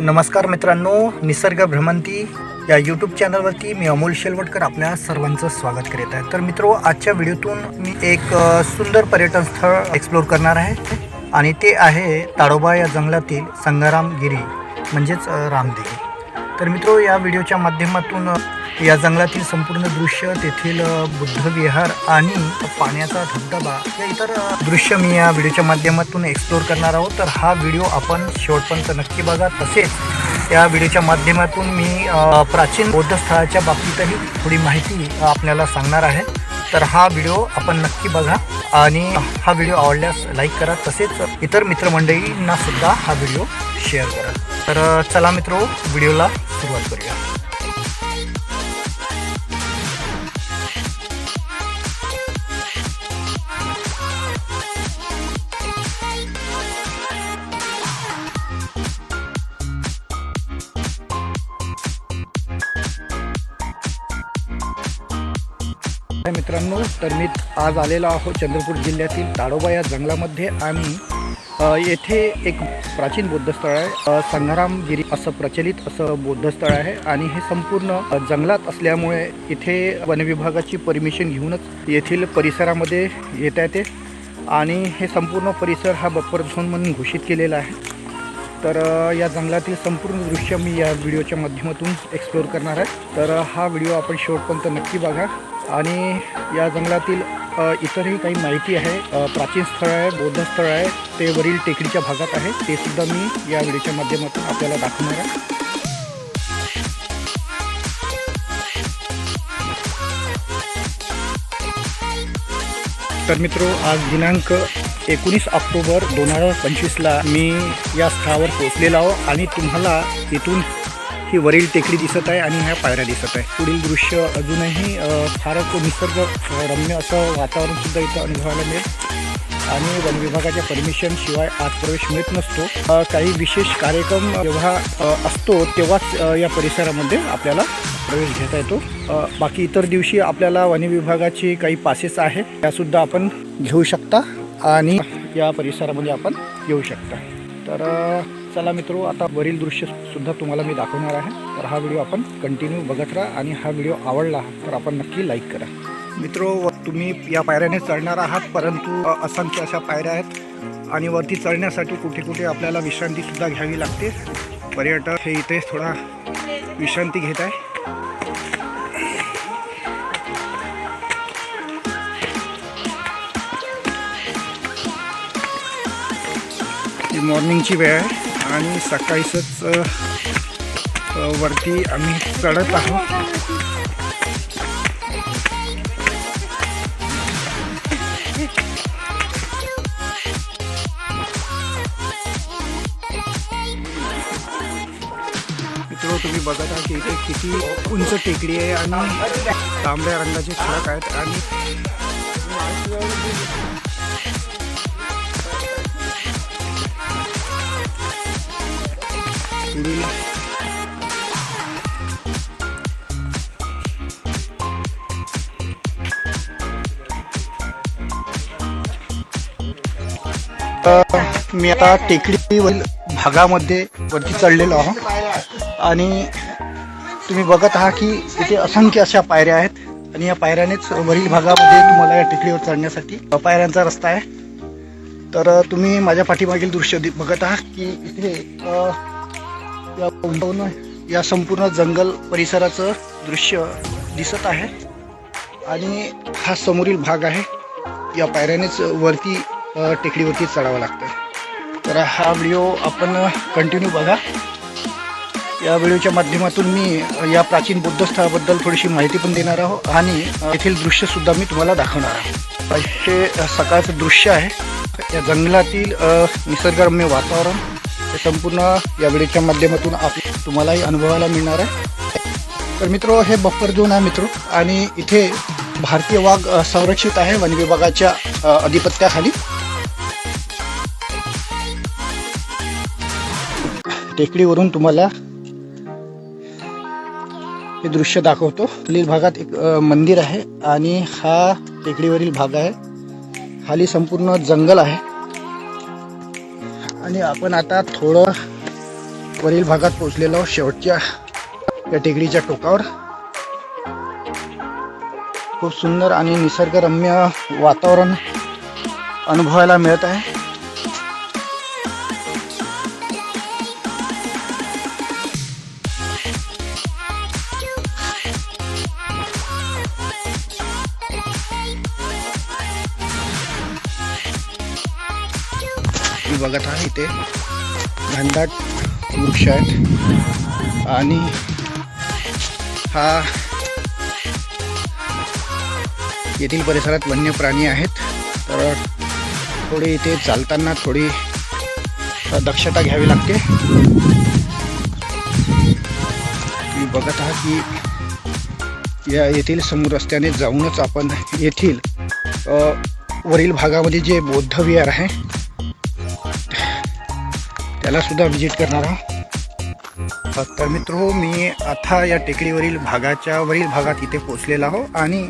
नमस्कार मित्रांनो निसर्ग भ्रमंती या यूट्यूब चॅनलवरती मी अमोल शेलवटकर आपल्या सर्वांचं स्वागत करीत आहे. तर मित्रो आजच्या व्हिडिओतून मी एक सुंदर पर्यटन स्थळ एक्सप्लोर करणार आहे आणि ते आहे ताडोबा या जंगलातील संगारामगिरी म्हणजेच रामदेवी. तर मित्रो या व्हिडिओच्या माध्यमातून या जंगलातील संपूर्ण दृश्य तेथील बुद्ध विहार आणि पाण्याचा धबधबा या इतर दृश्य मी या व्हिडिओच्या माध्यमातून एक्सप्लोर करणार आहोत. तर हा व्हिडिओ आपण शेवटपर्यंत नक्की बघा. तसेच या व्हिडिओच्या माध्यमातून मी प्राचीन बौद्ध स्थळाच्या बाबतीतही थोडी माहिती आपल्याला सांगणार आहे. तर हा व्हिडिओ आपण नक्की बघा आणि हा व्हिडिओ आवडल्यास लाईक करा. तसेच इतर मित्रमंडळींना सुद्धा हा व्हिडिओ शेअर करा. तर चला मित्रो व्हिडिओला सुरुवात करूया. मित्रांनो तर मी आज आलेलो आहो चंद्रपूर जिल्ह्यातील ताडोबा या जंगलामध्ये आणि येथे एक प्राचीन बौद्धस्थळ आहे. अ, संग्रामगिरी असं प्रचलित असं बौद्धस्थळ आहे आणि हे संपूर्ण जंगलात असल्यामुळे इथे वनविभागाची परमिशन घेऊनच येथील परिसरामध्ये येता येते आणि हे संपूर्ण परिसर हा बफर झोन म्हणून घोषित केलेला आहे. तर या जंगलातील संपूर्ण दृश्य मी या व्हिडिओच्या माध्यमातून एक्सप्लोर करणार आहे. तर हा व्हिडिओ आपण शेवटपर्यंत नक्की बघा. आणि या जंगलातील इतरही काही माहिती आहे प्राचीन स्थळ आहे बौद्ध स्थळ आहे ते वरील टेकडीच्या भागात आहे ते सुद्धा मी या व्हिडिओच्या माध्यमातून आपल्याला दाखवणार आहे. तर मित्रो आज दिनांक एकोणीस ऑक्टोबर दोन हजार पंचवीसला मी या स्थळावर पोचलेला आहो आणि तुम्हाला इथून ही वरील टेकडी दिसत आहे आणि ह्या पायऱ्या दिसत आहे. पुढील दृश्य अजूनही फारच निसर्ग रम्य असं वातावरणसुद्धा इथं अनुभवायला मिळेल. आणि वन विभागाच्या परमिशन शिवाय आत प्रवेश मिळत नसतो. काही विशेष कार्यक्रम जेव्हा असतो तेव्हाच या परिसरामध्ये आपल्याला प्रवेश घेता येतो. बाकी इतर दिवशी आपल्याला वन विभागाची काही पासेस आहे त्यासुद्धा आपण घेऊ शकता आणि या परिसरामध्ये आपण येऊ शकता. तर चला मित्रो आता वरील दृश्य सुद्धा तुम्हाला मी दाखवणार आहे. तर हा व्हिडिओ आपण कंटिन्यू बघत राहा आणि हा व्हिडिओ आवडला तर आपण नक्की लाईक करा. मित्रो तुम्ही या पायऱ्याने चढणार आहात परंतु असंख्य अशा पायऱ्या आहेत आणि वरती चढण्यासाठी कुठे कुठे आपल्याला विश्रांतीसुद्धा घ्यावी लागते. पर्यटक हे इथे थोडा विश्रांती घेत आहे. मॉर्निंगची वेळ आहे. आणि सकाळीच वरती आम्ही चढत आहोत. तुम्ही बघत आहात की इथे किती उंच टेकडी आहे आणि तांबड्या रंगाचे खडक आहेत. आणि मी आता टेकडीवरील भागामध्ये वरती चढलेलो आहो. आणि तुम्ही बघत आहात की इथे असंख्य अशा पायऱ्या आहेत. आणि या पायऱ्यानेच वरील भागामध्ये तुम्हाला या टेकडीवर चढण्यासाठी पायऱ्यांचा रस्ता आहे. तर तुम्ही माझ्या पाठीमागील दृश्य दि- बघत आहात की इथे या या संपूर्ण जंगल परिसराचं दृश्य दिसत आहे. आणि हा समोरील भाग आहे. या पायऱ्यानेच वरती टेकडीवरतीच चढावं लागतं तर हा व्हिडिओ आपण कंटिन्यू बघा. या व्हिडिओच्या माध्यमातून मी या प्राचीन बौद्ध स्थळाबद्दल थोडीशी माहिती पण देणार आहोत आणि येथील दृश्यसुद्धा मी तुम्हाला दाखवणार आहे. हे सकाळचं दृश्य आहे. या जंगलातील निसर्गरम्य वातावरण हे संपूर्ण या व्हिडिओच्या माध्यमातून आप तुम्हालाही अनुभवायला मिळणार आहे. तर मित्र हे बफर झोन आहे मित्र. आणि इथे भारतीय वाघ संरक्षित आहे वन विभागाच्या अधिपत्याखाली. टेकडीवरून तुम्हाला हे दृश्य दाखवतो. खालील भागात एक मंदिर आहे आणि हा टेकडीवरील भाग आहे. खाली संपूर्ण जंगल आहे. आणि आपण आता थोडं वरील भागात पोहोचलेलो आहोत, शेवटच्या या टेकडीच्या टोकावर. खूप सुंदर आणि निसर्गरम्य वातावरण अनुभवायला मिळत आहे. तुम्ही बघत आहात इथे. घनदाट वृक्ष आहेत. आणि हा येथील परिसरात वन्य प्राणी आहेत. तर थोडी इथे चालताना थोडी दक्षता घ्यावी लागते. तुम्ही बघत आहात की या येथील समोर रस्त्याने जाऊनच आपण येथील अ, वरील भागामध्ये जे बौद्ध विहार आहे त्याला सुद्धा व्हिजिट करणार आहोत. तर मित्र हो मी आता या टेकडीवरील भागाच्या वरील भागात इथे पोचलेला आहो आणि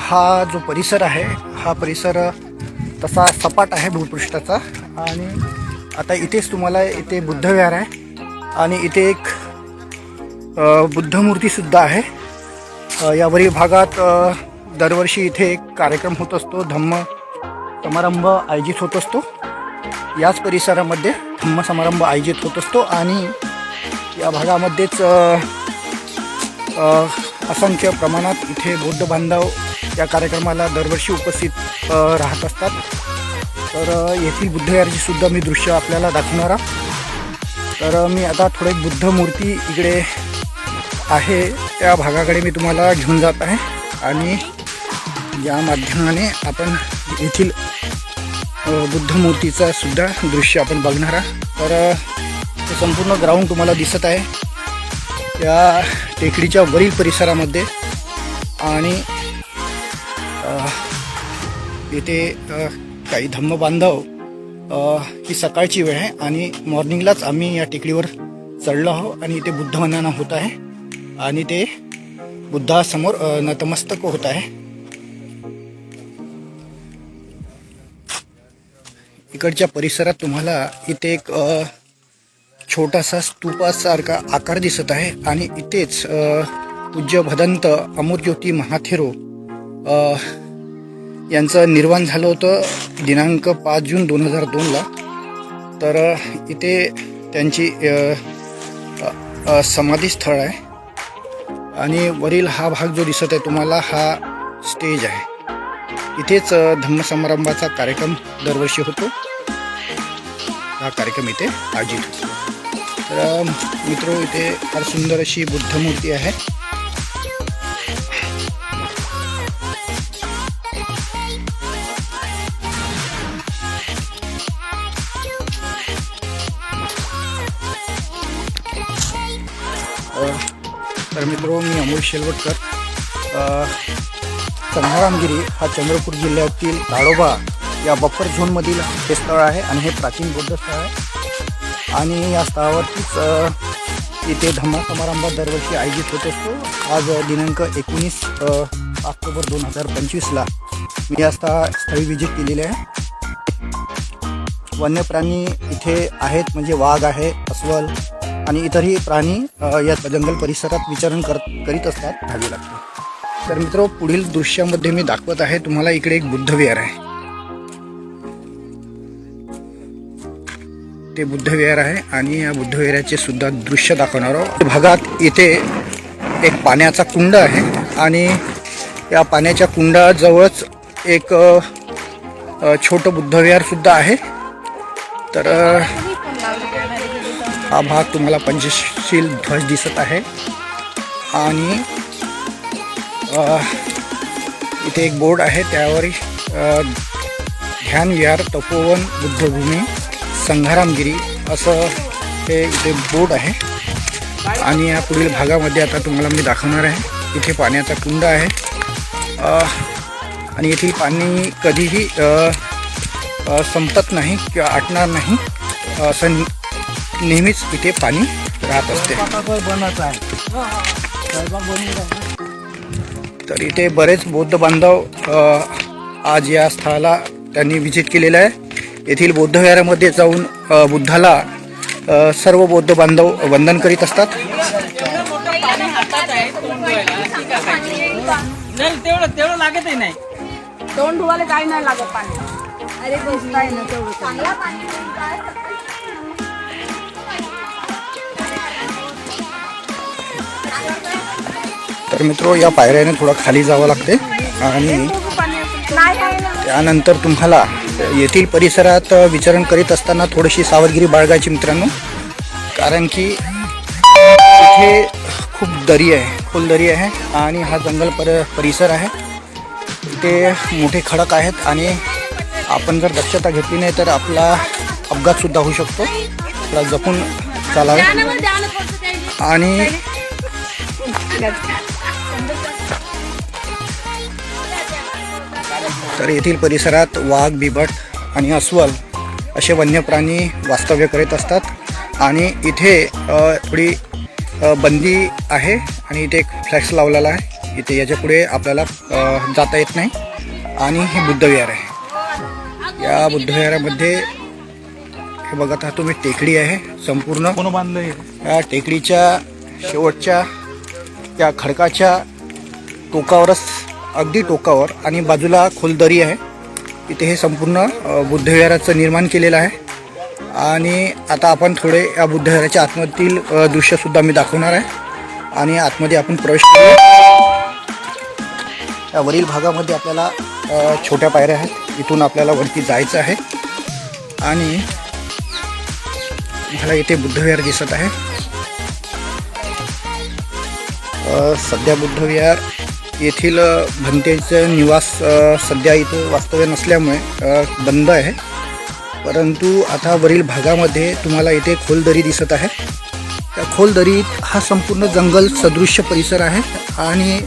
हा जो परिसर आहे हा परिसर तसा सपाट आहे भूपृष्ठाचा आणि आता इथेच तुम्हाला इथे बुद्धविहार आहे आणि इथे एक बुद्ध बुद्धमूर्तीसुद्धा आहे. यावरील या वरील भागात दरवर्षी इथे एक कार्यक्रम होत असतो धम्म समारंभ आयोजित होत असतो. याच परिसरामध्ये धम्म समारंभ आयोजित होत असतो आणि या भागामध्येच असंख्य प्रमाणात इथे बौद्ध बांधव या कार्यक्रमाला दरवर्षी उपस्थित राहत असतात. तर येथील बुद्धविहारची सुद्धा मी दृश्य आपल्याला दाखवणार तर मी आता थोडे बुद्ध मूर्ती इकडे आहे. त्या भागाकडे मी तुम्हाला घेऊन जात आहे. आणि या माध्यमाने आपण येथील बुद्ध मूर्तीचा सुद्धा दृश्य आपण बघणार आहात. तर ते संपूर्ण ग्राउंड तुम्हाला दिसत आहे. या टेकडीच्या वरील परिसरामध्ये आणि इथे काही धम्म बांधव ही सकाळची वेळ आहे आणि मॉर्निंगलाच आम्ही या टेकडीवर चढलो आहो आणि इथे बुद्ध वंदना होत आहे आणि ते बुद्धासमोर नतमस्तक होत आहे. इकडच्या परिसरात तुम्हाला इथे एक छोटासा स्तूपासारखा आकार दिसत आहे आणि इथेच पूज्य भदंत अमरज्योती महाथेरो यांचं निर्माण झालं होतं दिनांक पाच जून दोन हजार दोनला तर इथे त्यांची समाधी स्थळ समाधीस्थळ आहे. आणि वरील हा भाग जो दिसत आहे तुम्हाला हा स्टेज आहे. इथेच धम्मसमारंभाचा कार्यक्रम दरवर्षी होतो. हा कार्यक्रम इथे आयोजित होतो. तर मित्र इथे फार सुंदर अशी बुद्ध मूर्ती आहे. तर मित्र मी अमोल शेलवटकर. अ, हा चंद्रपूर जिल्ह्यातील ताडोबा या बफर झोनमधील हे स्थळ आहे आणि हे प्राचीन बौद्ध स्थळ आहे. आणि या स्थळावरतीच इथे धम्मा समारंभ दरवर्षी आयोजित होत असतो. आज दिनांक एकोणीस ऑक्टोबर दोन हजार पंचवीसला मी या स्थळी व्हिजिट केलेली आहे. वन्य प्राणी इथे आहेत म्हणजे वाघ आहे अस्वल आणि इतरही प्राणी या जंगल परिसरात विचरण कर करीत असतात. घ्यावी लागते तर मित्र पुढील दृश्यामध्ये मी दाखवत आहे तुम्हाला इकडे एक बुद्धविहार आहे. ते बुद्धविहार आहे आणि या बुद्धविहाराचे सुद्धा दृश्य दाखवणार आहोत. भागात इथे एक पाण्याचा कुंड आहे आणि या पाण्याच्या कुंडाजवळच एक छोटं बुद्धविहार सुद्धा आहे. तर हा भाग तुम्हाला पंचशील ध्वज दिसत आहे. आणि इथे एक बोर्ड आहे त्यावर ध्यान विहार तपोवन बुद्धभूमी संघारामगिरी असं हे इथे बोर्ड आहे. आणि या पुढील भागामध्ये आता तुम्हाला मी दाखवणार आहे. इथे पाण्याचा कुंड आहे. आणि येथील पाणी कधीही संपत नाही किंवा आटणार नाही. असं नेहमीच इथे पाणी राहत असते. तर इथे बरेच बौद्ध बांधव आज या स्थळाला त्यांनी व्हिजिट केलेलं आहे. येथील बौद्धविहारामध्ये जाऊन बुद्धाला सर्व बौद्ध बांधव वंदन करीत असतात. तोंड धुवायला ती का खायची नाही तेवढं तेवढं लागतही नाही. तोंड धुवायला काही नाही लागत पाणी. अरे तर मित्र या पायऱ्याने थोडं खाली जावं लागते आणि त्यानंतर तुम्हाला येथील परिसरात विचरण करीत असताना थोडीशी सावधगिरी बाळगायची मित्रांनो. कारण की इथे खूप दरी आहे खोल दरी आहे आणि हा जंगल पर परिसर आहे. इथे मोठे खडक आहेत आणि आपण जर दक्षता घेतली नाही तर आपला अपघातसुद्धा होऊ शकतो. आपला जपून चालावे. आणि तर येथील परिसरात वाघ बिबट आणि अस्वल असे वन्य प्राणी वास्तव्य करीत असतात. आणि इथे थोडी बंदी आहे आणि इथे एक फ्लॅक्स लावलेला आहे. इथे याच्यापुढे आपल्याला जाता येत नाही. आणि हे बुद्धविहार आहे. या बुद्धविहारामध्ये हे बघत आहात तुम्ही टेकडी आहे संपूर्ण. कोण बांधलंय? या टेकडीच्या शेवटच्या त्या खडकाच्या टोकावरच अगदी टोकावर आणि बाजूला खोलदरी आहे. इथे हे संपूर्ण बुद्धविहाराचं निर्माण केलेलं आहे. आणि आता आपण थोडे या बुद्धविहाराच्या आतमधील दृश्यसुद्धा मी दाखवणार आहे. आणि आतमध्ये आपण प्रवेश या वरील भागामध्ये आपल्याला छोट्या पायऱ्या आहेत. इथून आपल्याला वरती जायचं आहे. आणि मला इथे बुद्धविहार दिसत आहे. सध्या बुद्धविहार येथील भंतेचं निवास सध्या इथं वास्तव्य नसल्यामुळे बंद आहे. परंतु आता वरील भागामध्ये तुम्हाला इथे खोल दरी दिसत आहे. त्या खोलदरीत हा संपूर्ण जंगल सदृश्य परिसर आहे आणि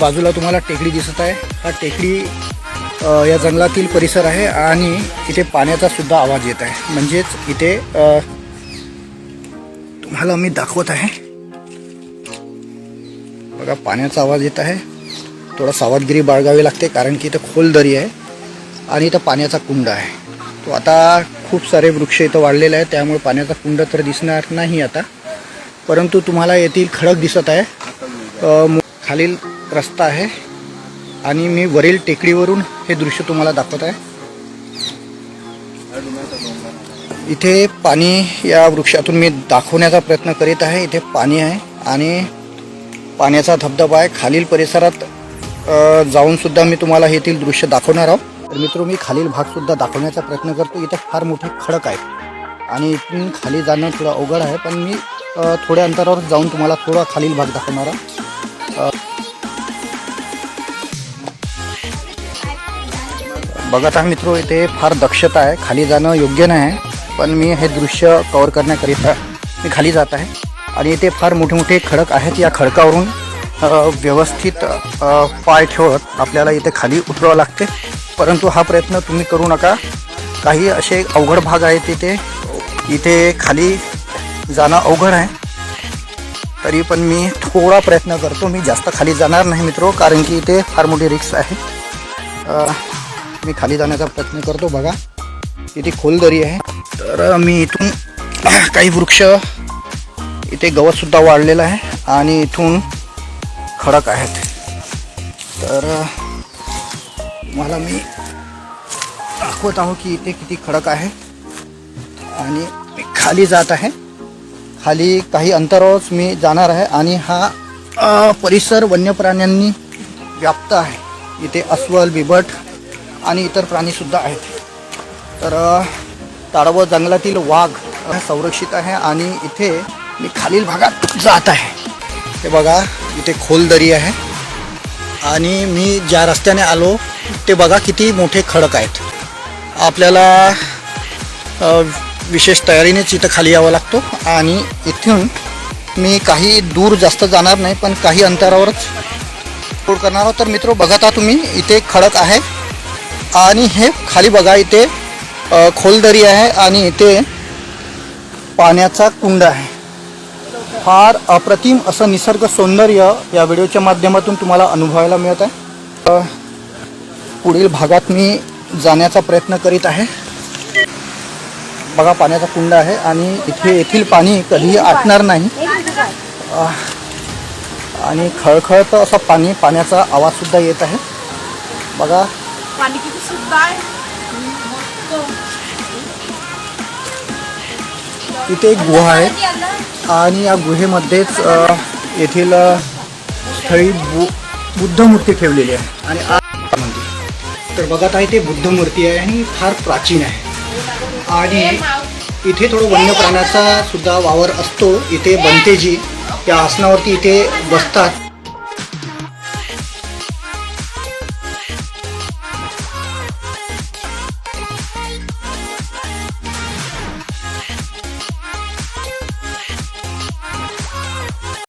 बाजूला तुम्हाला टेकडी दिसत आहे. हा टेकडी या जंगलातील परिसर आहे आणि इथे पाण्याचा सुद्धा आवाज येत आहे. म्हणजेच इथे तुम्हाला मी दाखवत आहे. बघा पाण्याचा आवाज येत आहे. थोडा सावधगिरी बाळगावी लागते कारण की इथं खोल दरी आहे आणि इथं पाण्याचा कुंड आहे. तो आता खूप सारे वृक्ष इथं वाढलेले आहेत त्यामुळे पाण्याचा कुंड तर दिसणार नाही आता. परंतु तुम्हाला येथील खडक दिसत आहे. खालील रस्ता आहे आणि मी वरील टेकडीवरून हे दृश्य तुम्हाला दाखवत आहे. इथे पाणी या वृक्षातून मी दाखवण्याचा प्रयत्न करीत आहे. इथे पाणी आहे आणि पाण्याचा धबधबा आहे. खालील परिसरात जाऊनसुद्धा मी तुम्हाला येथील दृश्य दाखवणार आहोत. तर मित्र मी खालील भागसुद्धा दाखवण्याचा प्रयत्न करतो. इथं फार मोठे खडक आहेत. आणि इथून खाली जाणं थोडं अवघड आहे पण मी थोड्या अंतरावर जाऊन तुम्हाला थोडा खालील भाग दाखवणार आहे बघत आहे मित्र इथे फार दक्षता आहे. खाली जाणं योग्य नाही आहे पण मी हे दृश्य कवर करण्याकरिता मी खाली जात आहे. आणि इथे फार मोठे मोठे खडक आहेत या खडकावरून व्यवस्थित पाय ठेवत आपल्याला इथे खाली उतरावं लागते. परंतु हा प्रयत्न तुम्ही करू नका. काही असे अवघड भाग आहेत तिथे इथे खाली जाणं अवघड आहे. तरी पण मी थोडा प्रयत्न करतो. मी जास्त खाली जाणार नाही मित्रो कारण की इथे फार मोठी रिक्स आहे. मी खाली जाण्याचा प्रयत्न करतो. बघा इथे खोल दरी आहे. तर मी इथून काही वृक्ष इथे गवतसुद्धा वाढलेलं आहे आणि इथून खडक आहेत. तर मला मी दाखवत आहो की इथे किती खडक आहे. आणि मी खाली जात आहे. खाली काही अंतरावरच मी जाणार आहे आणि हा परिसर वन्य प्राण्यांनी व्याप्त आहे. इथे अस्वल बिबट आणि इतर प्राणीसुद्धा आहेत. तर अ, जंगलातील वाघ संरक्षित आहे आणि इथे मी खालील भागात जात आहे. हे बघा इथे खोल दरी आहे. आणि मी ज्या रस्त्याने आलो ते बघा किती मोठे खडक आहेत. आपल्याला विशेष तयारीनेच इथं खाली यावं लागतो. आणि इथून मी काही दूर जास्त जाणार नाही पण काही अंतरावरच रोड करणार आहोत. तर मित्र बघता तुम्ही इथे खडक आहे. आणि हे खाली बघा इथे खोल दरी आहे. आणि इथे पाण्याचा कुंड आहे. फार अप्रतिम असं निसर्ग सौंदर्य या व्हिडिओच्या माध्यमातून तुम्हाला अनुभवायला मिळत आहे. पुढील भागात मी जाण्याचा प्रयत्न करीत आहे. बघा पाण्याचा कुंड आहे आणि इथे येथील पाणी कधीही आटणार नाही. आणि खळखळतं असं पाणी पाण्याचा आवाजसुद्धा येत आहे. बघा. पाणी किती शुद्ध आहे. इथे एक गुहा आहे. आणि या गुहेमध्येच येथील स्थळी बु बुद्ध मूर्ती ठेवलेली आहे. आणि मंदिर तर बघत आहे ते बुद्ध मूर्ती आहे आणि फार प्राचीन आहे. आणि इथे थोडं वन्य प्राण्याचा सुद्धा वावर असतो. इथे बनतेजी या आसनावरती इथे बसतात.